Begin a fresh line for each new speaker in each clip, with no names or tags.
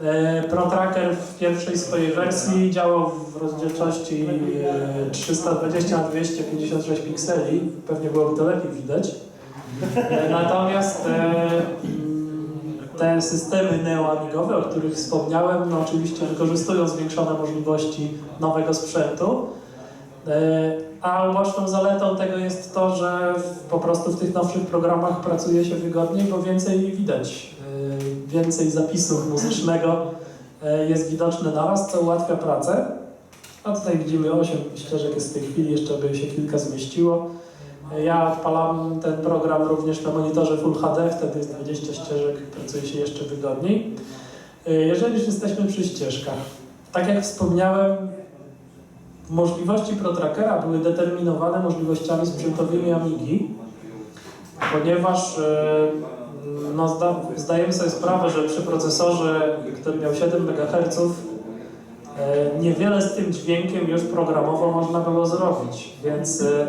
E, ProTracker w pierwszej swojej wersji działał w rozdzielczości e, 320 na 256 pikseli. Pewnie byłoby to lepiej widać. E, Natomiast e, mm, te systemy neoamigowe, o których wspomniałem, no oczywiście wykorzystują zwiększone możliwości nowego sprzętu. E, A uboczną zaletą tego jest to, że po prostu w tych nowszych programach pracuje się wygodniej, bo więcej widać, e, więcej zapisów muzycznego e, jest widoczne naraz, co ułatwia pracę. A tutaj widzimy 8 ścieżek jest w tej chwili, jeszcze by się kilka zmieściło. E, Ja odpalam ten program również na monitorze Full HD, wtedy jest 20 ścieżek, pracuje się jeszcze wygodniej. E, Jeżeli już jesteśmy przy ścieżkach, tak jak wspomniałem, Możliwości ProTrackera były determinowane możliwościami sprzętowymi Amigi, ponieważ no, zda, zdajemy sobie sprawę, że przy procesorze, który miał 7 MHz, e, niewiele z tym dźwiękiem już programowo można było zrobić, więc e,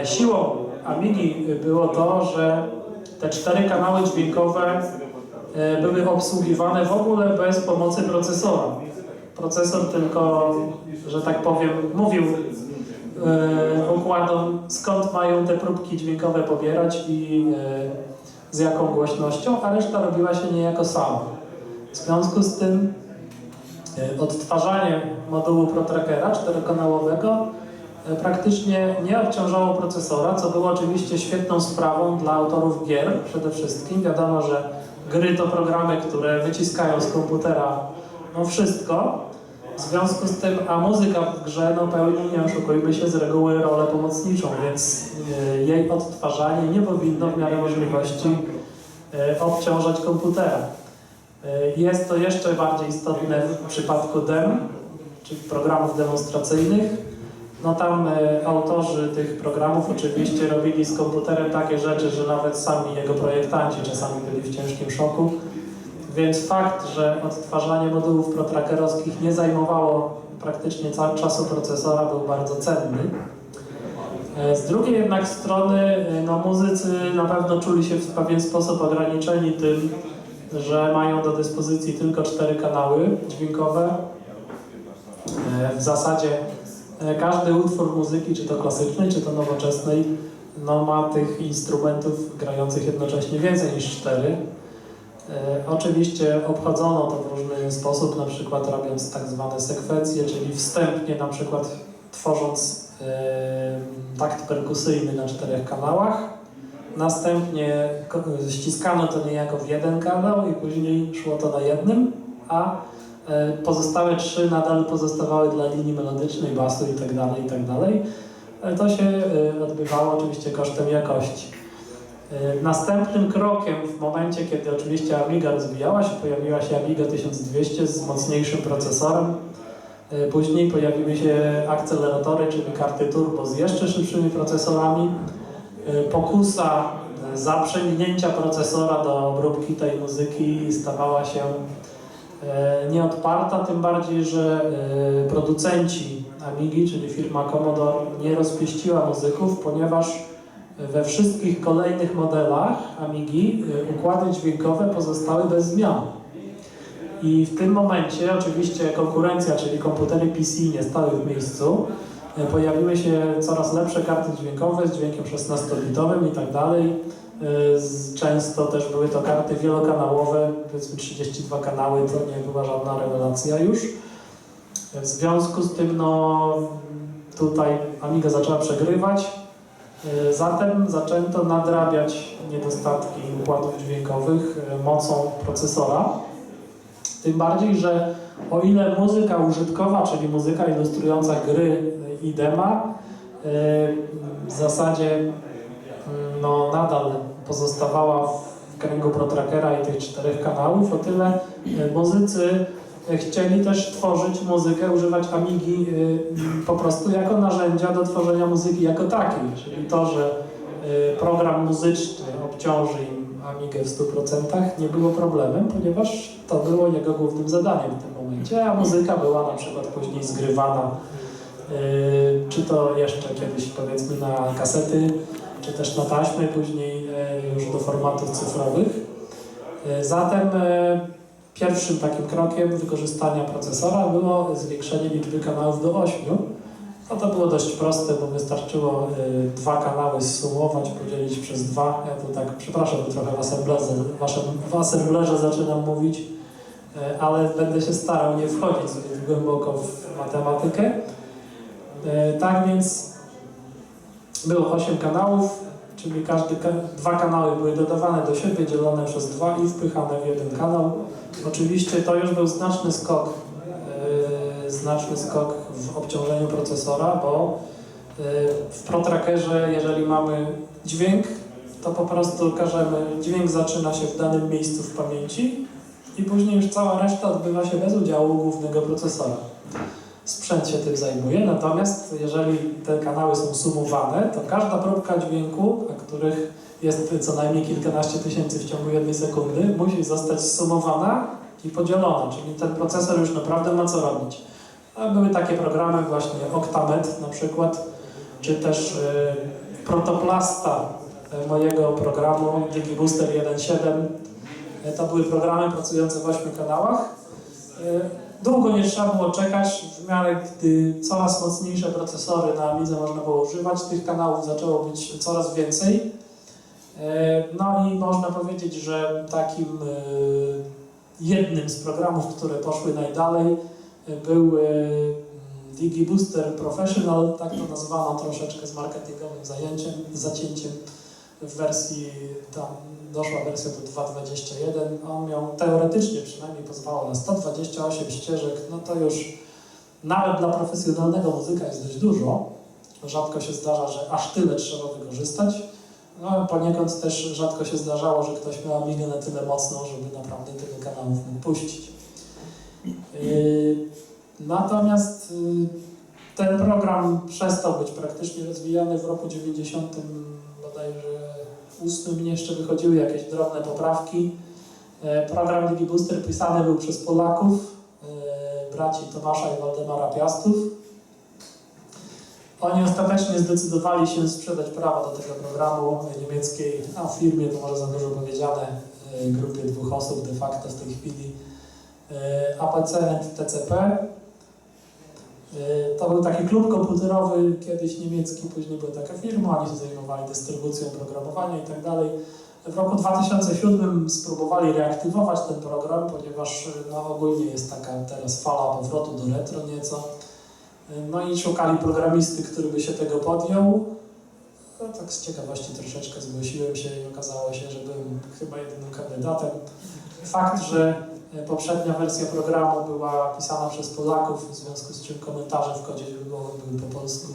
e, siłą Amigi było to, że te cztery kanały dźwiękowe były obsługiwane w ogóle bez pomocy procesora. Procesor tylko, że tak powiem, mówił układom, skąd mają te próbki dźwiękowe pobierać i z jaką głośnością, a reszta robiła się niejako sama. W związku z tym e, odtwarzanie modułu ProTrackera czterokanałowego e, praktycznie nie obciążało procesora, co było oczywiście świetną sprawą dla autorów gier przede wszystkim. Wiadomo, że gry to programy, które wyciskają z komputera no wszystko. W związku z tym, a muzyka w grze no, pełni, nie oszukujmy się, z reguły rolę pomocniczą, więc e, jej odtwarzanie nie powinno w miarę możliwości e, obciążać komputera. E, Jest to jeszcze bardziej istotne w przypadku dem, czyli programów demonstracyjnych. No tam e, autorzy tych programów oczywiście robili z komputerem takie rzeczy, że nawet sami jego projektanci czasami byli w ciężkim szoku. Więc fakt, że odtwarzanie modułów protrackerowskich nie zajmowało praktycznie czasu procesora był bardzo cenny. E, Z drugiej jednak strony e, no, muzycy na pewno czuli się w pewien sposób ograniczeni tym, że mają do dyspozycji tylko cztery kanały dźwiękowe. E, W zasadzie każdy utwór muzyki, czy to klasycznej, czy to nowoczesnej, no, ma tych instrumentów grających jednocześnie więcej niż cztery. E, Oczywiście obchodzono to w różny sposób, na przykład robiąc tak zwane sekwencje, czyli wstępnie na przykład tworząc e, takt perkusyjny na czterech kanałach. Następnie ściskano to niejako w jeden kanał i później szło to na jednym, a e, pozostałe trzy nadal pozostawały dla linii melodycznej, basu itd. itd. E, To się odbywało oczywiście kosztem jakości. E, Następnym krokiem w momencie, kiedy oczywiście Amiga rozwijała się, pojawiła się Amiga 1200 z mocniejszym procesorem. E, Później pojawiły się akceleratory, czyli karty turbo z jeszcze szybszymi procesorami. E, Pokusa zaprzęgnięcia procesora do obróbki tej muzyki stawała się nieodparta, tym bardziej, że producenci Amigi, czyli firma Commodore, nie rozpieściła muzyków, ponieważ we wszystkich kolejnych modelach Amigi y, układy dźwiękowe pozostały bez zmian. I w tym momencie oczywiście konkurencja, czyli komputery PC nie stały w miejscu. Y, Pojawiły się coraz lepsze karty dźwiękowe z dźwiękiem 16-bitowym i tak dalej. Y, Często też były to karty wielokanałowe, powiedzmy 32 kanały, to nie była żadna rewelacja już. W związku z tym no, tutaj Amiga zaczęła przegrywać. E, Zatem zaczęto nadrabiać niedostatki układów dźwiękowych e, mocą procesora. Tym bardziej, że o ile muzyka użytkowa, czyli muzyka ilustrująca gry e, i dema, w zasadzie mm, no, nadal pozostawała w kręgu ProTrackera i tych czterech kanałów, o tyle muzycy chcieli też tworzyć muzykę, używać Amigi e, po prostu jako narzędzia do tworzenia muzyki jako takiej, czyli to, że y, program muzyczny obciąży im Amigę w 100% nie było problemem, ponieważ to było jego głównym zadaniem w tym momencie, a muzyka była na przykład później zgrywana, czy to jeszcze kiedyś powiedzmy na kasety, czy też na taśmy, później już do formatów cyfrowych. Zatem pierwszym takim krokiem wykorzystania procesora było zwiększenie liczby kanałów do 8. No to było dość proste, bo wystarczyło y, dwa kanały zsumować, podzielić przez dwa. Ja tu tak, przepraszam, że trochę w assemblerze, w assemblerze zaczynam mówić, y, ale będę się starał nie wchodzić zbyt głęboko w matematykę. Y, tak więc było 8 kanałów, czyli każdy, ka- dwa kanały były dodawane do siebie, dzielone przez dwa i wpychane w jeden kanał. Oczywiście to już był znaczny skok, yy, znaczny skok w obciążeniu procesora, bo yy, w ProTrackerze, jeżeli mamy dźwięk, to po prostu każemy, dźwięk zaczyna się w danym miejscu w pamięci i później już cała reszta odbywa się bez udziału głównego procesora. Sprzęt się tym zajmuje, natomiast jeżeli te kanały są sumowane, to każda próbka dźwięku, a których jest co najmniej kilkanaście tysięcy w ciągu jednej sekundy, musi zostać sumowana i podzielona, czyli ten procesor już naprawdę ma co robić. A były takie programy właśnie Octamet na przykład, czy też y, Protoplasta y, mojego programu DigiBooster 1.7. Y, To były programy pracujące w 8 kanałach. Y, Długo nie trzeba było czekać, w miarę gdy coraz mocniejsze procesory na Amidze można było używać, tych kanałów zaczęło być coraz więcej. E, No i można powiedzieć, że takim e, jednym z programów, które poszły najdalej, e, był DigiBooster Professional, tak to nazwano troszeczkę z marketingowym zajęciem, zacięciem w wersji, tam doszła wersja do 2.21, on miał teoretycznie przynajmniej pozwalał na 128 ścieżek, no to już nawet dla profesjonalnego muzyka jest dość dużo. Rzadko się zdarza, że aż tyle trzeba wykorzystać. No, poniekąd też rzadko się zdarzało, że ktoś miał Amigę na tyle mocną, żeby naprawdę tyle kanałów mógł puścić. Yy, natomiast yy, ten program przestał być praktycznie rozwijany w roku 90, bodajże 8 jeszcze wychodziły jakieś drobne poprawki. E, Program DigiBooster pisany był przez Polaków, e, braci Tomasza i Waldemara Piastów. Oni ostatecznie zdecydowali się sprzedać prawa do tego programu niemieckiej, a firmie to może za dużo powiedziane, e, grupie dwóch osób de facto w tej chwili, APC TCP. E, To był taki klub komputerowy, kiedyś niemiecki, później była taka firma, oni się zajmowali dystrybucją programowania i tak dalej. W roku 2007 spróbowali reaktywować ten program, ponieważ no, ogólnie jest taka teraz fala powrotu do retro nieco. No i szukali programisty, który by się tego podjął. No, tak z ciekawości troszeczkę zgłosiłem się i okazało się, że byłem chyba jedynym kandydatem. Fakt, że e, poprzednia wersja programu była pisana przez Polaków, w związku z czym komentarze w kodzie źródłowym były po polsku,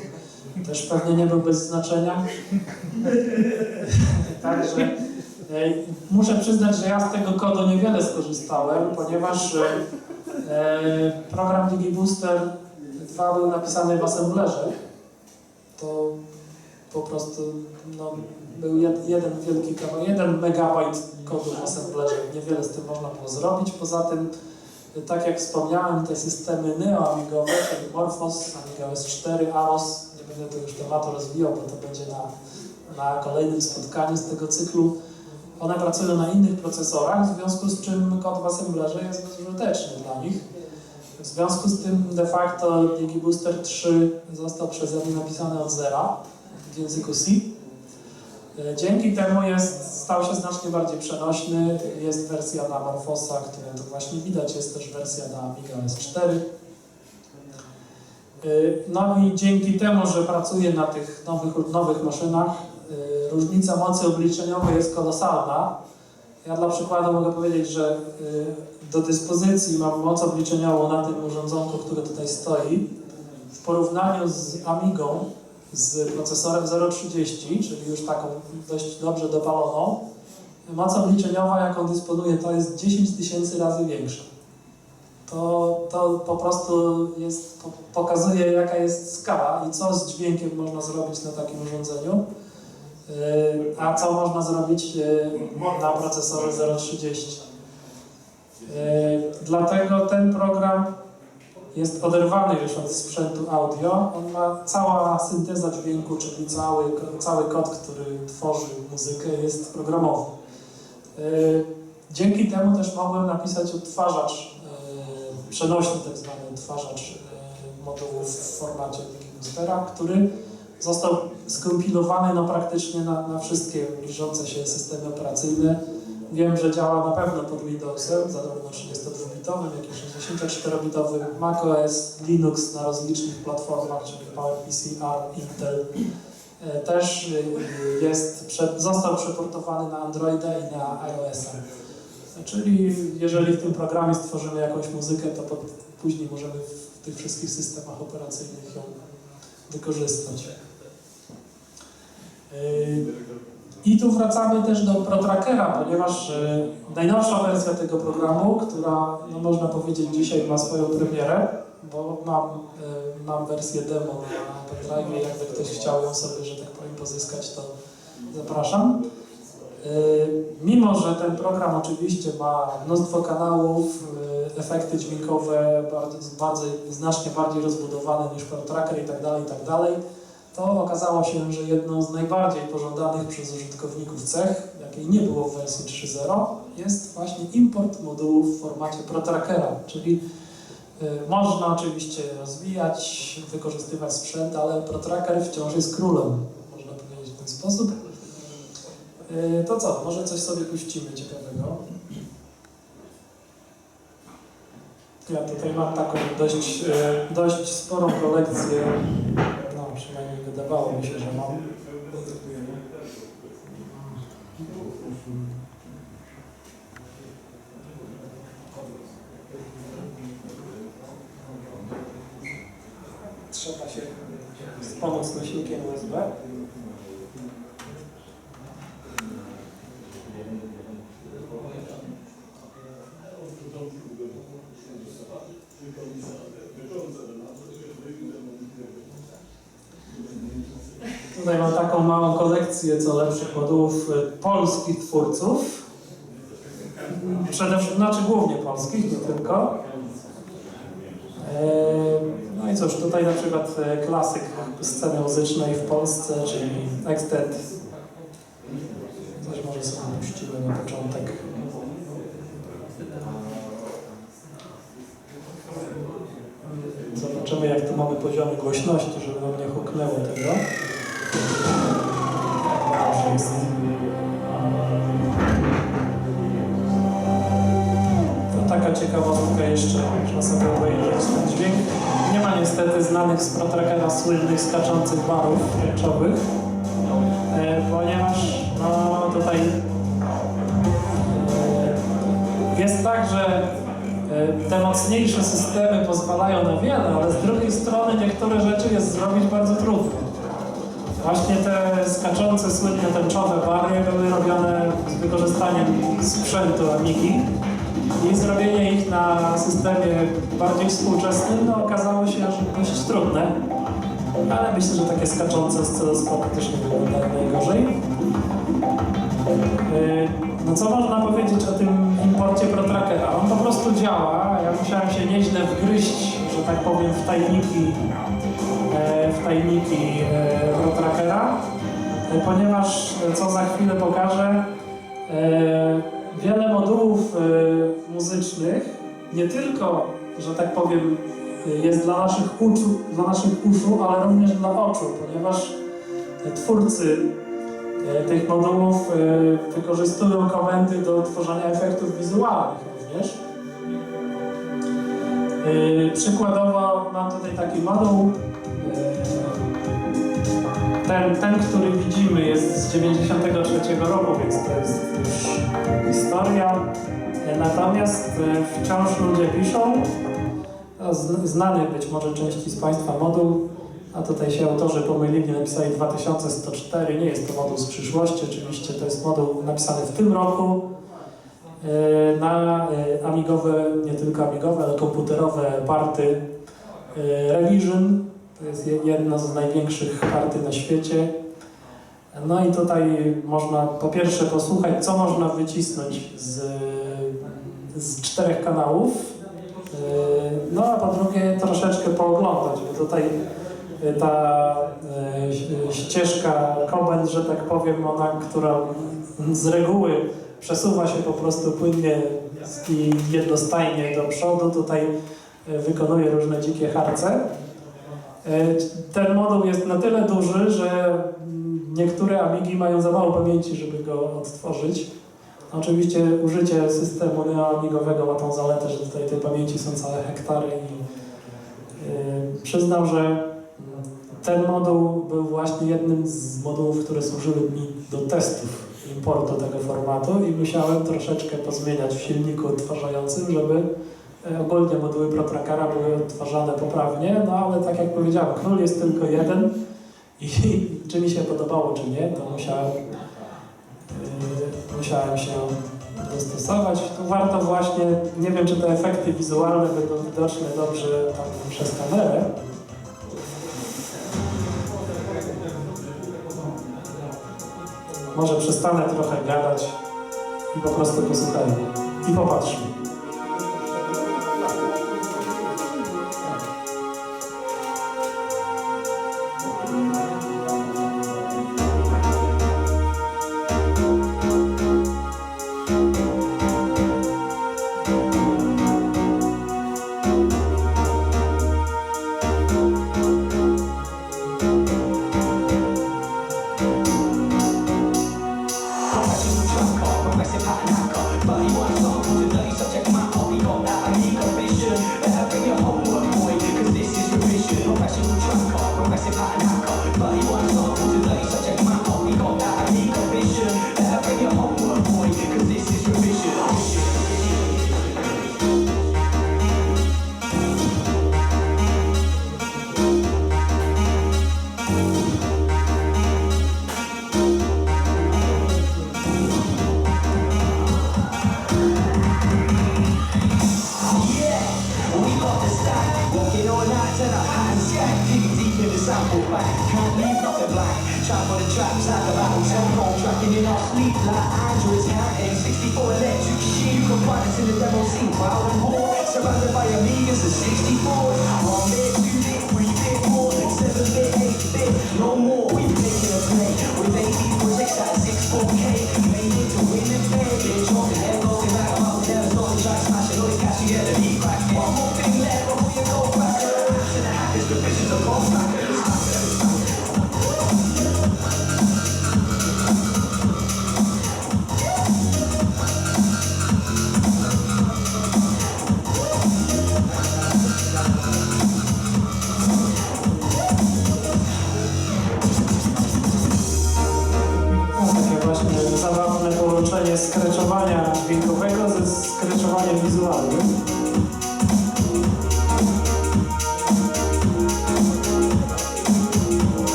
też pewnie nie był bez znaczenia. Także e, muszę przyznać, że ja z tego kodu niewiele skorzystałem, ponieważ e, e, program DigiBooster 2 był napisany w assemblerze. To po prostu no, był jed, jeden wielki kawał, jeden megabajt kodu w assemblerze. Niewiele z tym można było zrobić. Poza tym, tak jak wspomniałem, te systemy neoamigowe, czyli Morphos, Amiga OS4, AROS, nie będę tu już tematu rozwijał, bo to będzie na, na kolejnym spotkaniu z tego cyklu. One pracują na innych procesorach, w związku z czym kod w assemblerze jest bezużyteczny dla nich. W związku z tym de facto DigiBooster 3 został przeze mnie napisany od zera w języku C. E, Dzięki temu jest, stał się znacznie bardziej przenośny. Jest wersja na Morphosa, którą to właśnie widać, jest też wersja na Amiga S4. E, No i dzięki temu, że pracuję na tych nowych, nowych maszynach, e, różnica mocy obliczeniowej jest kolosalna. Ja dla przykładu mogę powiedzieć, że do dyspozycji mam moc obliczeniową na tym urządzonku, które tutaj stoi. W porównaniu z Amigą, z procesorem 030, czyli już taką dość dobrze dopaloną, moc obliczeniowa, jaką dysponuję, to jest 10 tysięcy razy większa. To, to po prostu jest, po- pokazuje, jaka jest skala i co z dźwiękiem można zrobić na takim urządzeniu. Yy, A co można zrobić yy, na procesorze 030? Yy, Dlatego ten program jest oderwany już od sprzętu audio. On ma cała synteza dźwięku, czyli cały, cały kod, który tworzy muzykę, jest programowy. Yy, Dzięki temu też mogłem napisać odtwarzacz, e, przenośny tak zwany odtwarzacz e, modułów w formacie Wikibustera, który został skompilowany no, praktycznie na, na wszystkie bliżące się systemy operacyjne. Wiem, że działa na pewno pod Windowsem, zarówno 32-bitowym, jak i 64-bitowym, macOS, Linux na rozlicznych platformach, czyli PowerPC, ARM, Intel. E, Też e, jest, został przeportowany na Androida i na iOS-a. Czyli jeżeli w tym programie stworzymy jakąś muzykę, to później możemy w tych wszystkich systemach operacyjnych ją wykorzystać. Yy, I tu wracamy też do ProTrackera, ponieważ yy, najnowsza wersja tego programu, która no można powiedzieć dzisiaj ma swoją premierę, bo mam, yy, mam wersję demo na pendrive, jakby ktoś chciał ją sobie, że tak powiem, pozyskać, to zapraszam. Yy, Mimo, że ten program oczywiście ma mnóstwo kanałów, efekty dźwiękowe bardzo, bardzo, znacznie bardziej rozbudowane niż ProTracker i tak dalej, i tak dalej, to okazało się, że jedną z najbardziej pożądanych przez użytkowników cech, jakiej nie było w wersji 3.0, jest właśnie import modułów w formacie ProTrackera, czyli yy, można oczywiście rozwijać, wykorzystywać sprzęt, ale ProTracker wciąż jest królem, można powiedzieć w ten sposób. Yy, To co, może coś sobie puścimy ciekawego. Ja tutaj mam taką dość, yy, dość sporą kolekcję, wydawało mi się, że mam. Trzeba się wspomóc nośnikiem USB. Tutaj mam taką małą kolekcję co lepszych modułów y, polskich twórców. Przede wszystkim, znaczy głównie polskich, nie tylko. Eee, No i cóż, tutaj na przykład e, klasyk sceny muzycznej w Polsce, czyli Exted. Coś może sobie puścimy na początek. Zobaczymy jak tu mamy poziomy głośności, żeby nam nie huknęło tego. To taka ciekawostka jeszcze, można sobie obejrzeć ten dźwięk. Nie ma niestety znanych z ProTrackera słynnych skaczących barów ręczowych, e, ponieważ no, tutaj e, jest tak, że e, te mocniejsze systemy pozwalają na wiele, ale z drugiej strony niektóre rzeczy jest zrobić bardzo trudno. Właśnie te skaczące, słynne tęczowe bary były robione z wykorzystaniem sprzętu Amigi i zrobienie ich na systemie bardziej współczesnym no, okazało się dość trudne. Ale myślę, że takie skaczące oscyloskopy też nie wyglądają najgorzej. Yy, No co można powiedzieć o tym imporcie ProTrackera? On po prostu działa. Ja musiałem się nieźle wgryźć, że tak powiem, w tajniki, tajniki e, ProTrackera, e, ponieważ, e, co za chwilę pokażę, e, wiele modułów e, muzycznych nie tylko, że tak powiem, e, jest dla naszych, uczu, dla naszych uszu, ale również dla oczu, ponieważ e, twórcy e, tych modułów e, wykorzystują komendy do tworzenia efektów wizualnych również. E, Przykładowo mam tutaj taki moduł. e, Ten, ten, który widzimy jest z 93 roku, więc to jest już historia. E, Natomiast wciąż ludzie piszą, znany być może części z Państwa moduł, a tutaj się autorzy pomylili, napisali 2104, nie jest to moduł z przyszłości, oczywiście to jest moduł napisany w tym roku na e, amigowe, nie tylko amigowe, ale komputerowe party e, Revision. To jest je- jedna z największych party na świecie. No i tutaj można po pierwsze posłuchać, co można wycisnąć z, z czterech kanałów, No a po drugie troszeczkę pooglądać, bo tutaj ta ścieżka komend, że tak powiem, ona, która z reguły
przesuwa się po prostu płynnie i jednostajnie do przodu. Tutaj e, wykonuje różne dzikie harce. E, ten moduł jest na tyle duży, że mm, niektóre Amigi mają za mało pamięci, żeby go odtworzyć. Oczywiście użycie systemu neoamigowego ma tą zaletę, że tutaj tej pamięci są całe hektary i e, przyznam, że mm, ten moduł był właśnie jednym z modułów, które służyły mi do testów import do tego formatu i musiałem troszeczkę pozmieniać w silniku odtwarzającym, żeby e, ogólnie moduły protrakara były odtwarzane poprawnie, no ale tak jak powiedziałem, król jest tylko jeden i czy mi się podobało, czy nie, to musiałem, yy, musiałem się dostosować. Tu warto właśnie, nie wiem czy te efekty wizualne będą widoczne dobrze tam przez kamerę, może przestanę trochę gadać i po prostu posłuchaj i popatrz.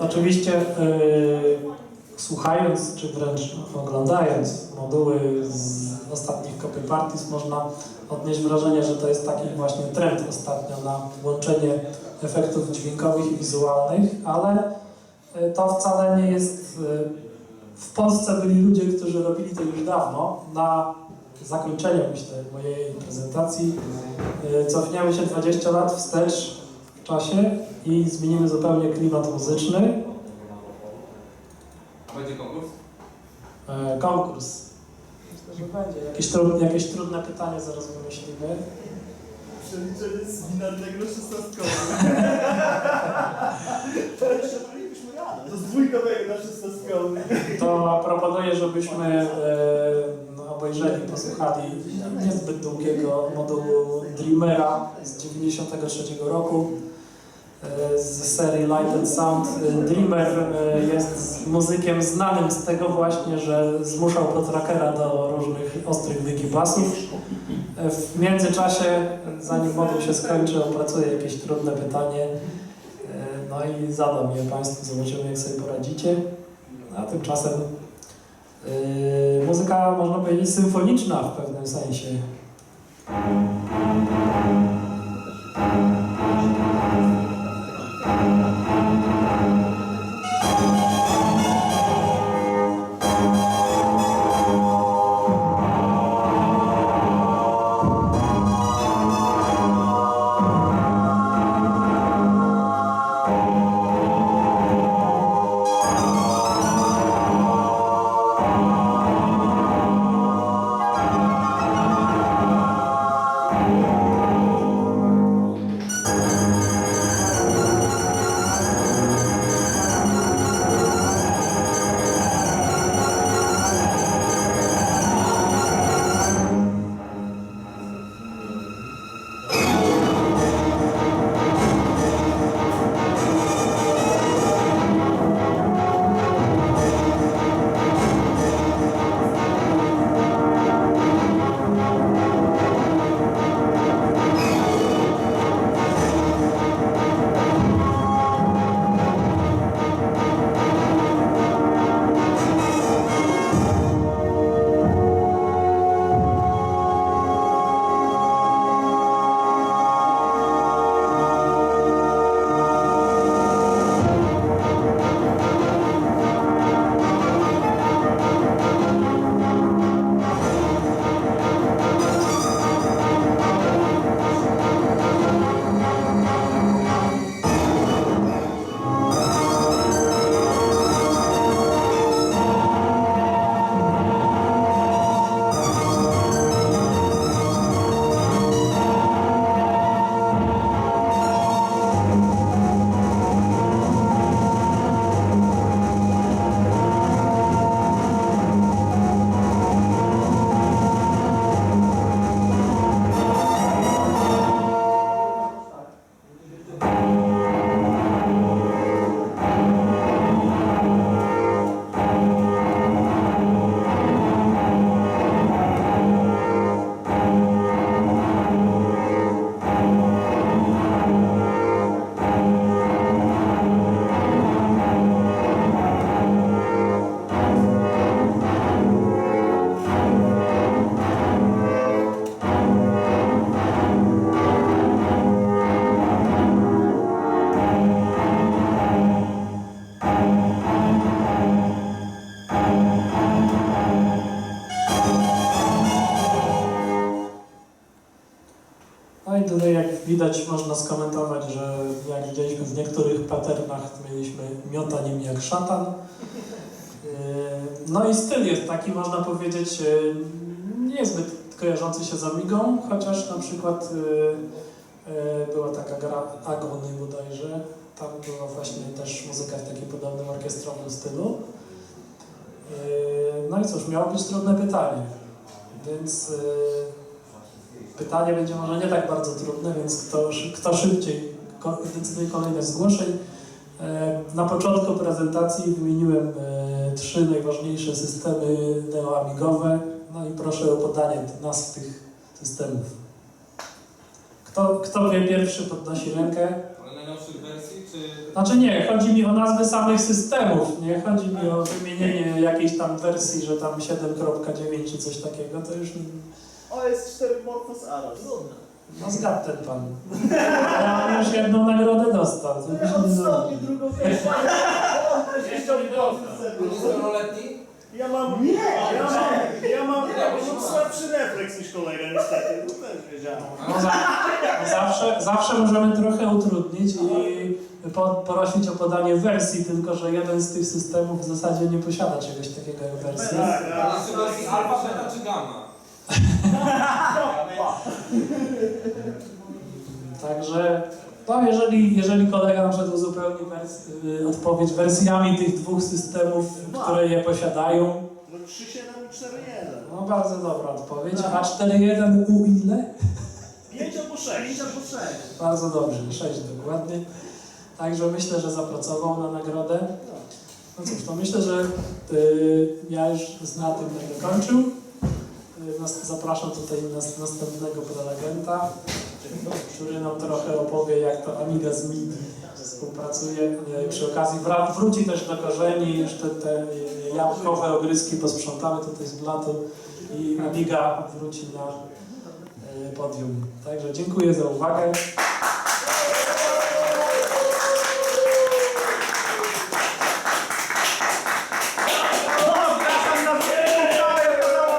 oczywiście y, słuchając czy wręcz oglądając moduły z
ostatnich copy parties można odnieść wrażenie, że to jest taki właśnie trend ostatnio na łączenie efektów dźwiękowych i wizualnych, ale y, to wcale nie jest... Y, w Polsce byli ludzie, którzy robili to już dawno. Na zakończenie, myślę, mojej prezentacji cofniemy się 20 lat wstecz czasie i zmienimy zupełnie klimat muzyczny.
A będzie konkurs?
E, Konkurs. Myślę, że będzie. Jakieś, trud, jakieś trudne pytanie zaraz wymyślimy.
Przeliczenie z binarnego szesnastkowego. To jeszcze bylibyśmy radę. To z dwójkowego na szesnastkowy.
To proponuję, żebyśmy e, no, obejrzeli, posłuchali niezbyt długiego modułu Dreamera z 93 roku z serii Light and Sound. E, Dreamer e, jest muzykiem znanym z tego właśnie, że zmuszał potrackera do różnych ostrych wygibasów. E, W międzyczasie, zanim moduł się skończy, opracuję jakieś trudne pytanie. E, No i zadam je Państwu, zobaczymy jak sobie poradzicie. A tymczasem yy, muzyka, można powiedzieć, symfoniczna w pewnym sensie. Música No i tutaj jak widać można skomentować, że jak widzieliśmy w niektórych patternach mieliśmy miota nim jak szatan. Yy, No i styl jest taki, można powiedzieć, yy, niezbyt kojarzący się z Amigą, chociaż na przykład yy, była taka gra Agony bodajże, tam była właśnie też muzyka w takim podobnym orkiestrowym stylu. No i cóż, miało być trudne pytanie, więc Pytanie będzie może nie tak bardzo trudne, więc kto, kto szybciej decyduje kolejność zgłoszeń. E, Na początku prezentacji wymieniłem e, trzy najważniejsze systemy neoamigowe. No i proszę o podanie nazw tych systemów. Kto, kto wie pierwszy, podnosi rękę.
Ale najnowszych wersji, y,
Znaczy nie, chodzi mi o nazwy samych systemów, nie chodzi mi o wymienienie jakiejś tam wersji, że tam 7.9 czy coś takiego, to już
O, jest 4 Morphos Aras.
no zgadł ten pan. Ja on już jedną nagrodę dostał. to już nie
Odstąpi
zrobię.
drugą pierwszą. Jeszcze nie
Czteroletni?
Ja mam... Nie! Ja mam... Ja mam... Ja mam słabszy refleks niż kolega, niestety. To też wiedziałem.
No, za, no zawsze, zawsze możemy trochę utrudnić i po, prosić o podanie wersji, tylko że jeden z tych systemów w zasadzie nie posiada czegoś takiego jak wersja.
Tak, tak.
jest to wersji alfa, beta czy gamma?
Także, no jeżeli, jeżeli kolega na przykład uzupełni wers- y, odpowiedź wersjami tych dwóch systemów, które je posiadają,
No 3,7 i 4,1.
no bardzo dobra odpowiedź. A 4.1 u ile?
5 albo 6. 5 albo 6.
Bardzo dobrze, 6 dokładnie. Także myślę, że zapracował na nagrodę. No cóż, to myślę, że y, ja już na tym będę kończył. Nas, zapraszam tutaj nas, następnego prelegenta, który nam trochę opowie, jak to Amiga z MIDI współpracuje. Y, przy okazji wra- wróci też do korzeni, już te, jabłkowe ogryski posprzątamy tutaj z blatu i Amiga wróci na y, podium. Także dziękuję za uwagę.